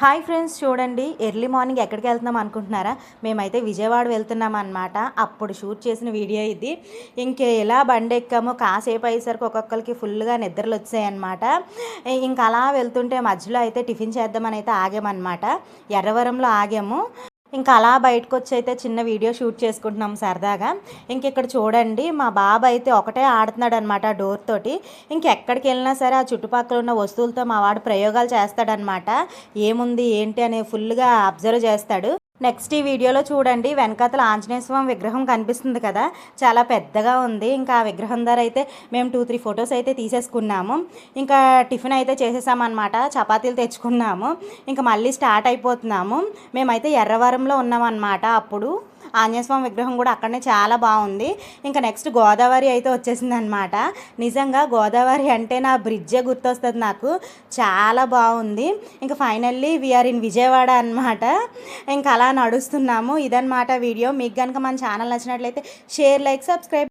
Hi friends చూడండి. Early morning ఎక్కడికి వెళ్తున్నాం అనుకుంటున్నారా? మేమైతే విజయవాడ వెళ్తున్నాం అనమాట అప్పుడు షూట్ చేసిన వీడియో ఇది. ఇంక ఎలా బండి ఎక్కామో కాసేపు అయ్యేసరికి ఒక్కొక్కరికి ఫుల్గా నిద్రలు వచ్చాయన్నమాట ఇంకా అలా వెళ్తుంటే మధ్యలో అయితే టిఫిన్ చేద్దామని అయితే ఆగామన్నమాట. ఎర్రవరంలో ఆగాము. ఇంకా అలా బయటకు వచ్చి అయితే చిన్న వీడియో షూట్ చేసుకుంటున్నాం సరదాగా. ఇంక ఇక్కడ చూడండి మా బాబు అయితే ఒకటే ఆడుతున్నాడు అనమాట డోర్ తోటి. ఇంకెక్కడికి వెళ్ళినా సరే ఆ చుట్టుపక్కల ఉన్న వస్తువులతో మా వాడు ప్రయోగాలు చేస్తాడనమాట ఏముంది ఏంటి అని ఫుల్గా అబ్జర్వ్ చేస్తాడు. నెక్స్ట్ ఈ వీడియోలో చూడండి వెనకాతల ఆంజనేయ స్వామి విగ్రహం కనిపిస్తుంది కదా చాలా పెద్దగా ఉంది. ఇంకా ఆ విగ్రహం ధర అయితే మేము టూ త్రీ ఫొటోస్ అయితే తీసేసుకున్నాము. ఇంకా టిఫిన్ అయితే చేసేసామన్నమాట చపాతీలు తెచ్చుకున్నాము. ఇంకా మళ్ళీ స్టార్ట్ అయిపోతున్నాము. మేమైతే ఎర్రవరంలో ఉన్నామన్నమాట అప్పుడు. ఆంజనేయస్వామి విగ్రహం కూడా అక్కడనే చాలా బాగుంది. ఇంకా నెక్స్ట్ గోదావరి అయితే వచ్చేసింది అనమాట నిజంగా గోదావరి అంటే నా బ్రిడ్జే గుర్తొస్తుంది నాకు. చాలా బాగుంది. ఇంకా ఫైనల్లీ వీఆర్ ఇన్ విజయవాడ అనమాట ఇంకా అలా నడుస్తున్నాము. ఇదనమాట వీడియో. మీకు కనుక మన ఛానల్ నచ్చినట్లయితే షేర్ లైక్ సబ్స్క్రైబ్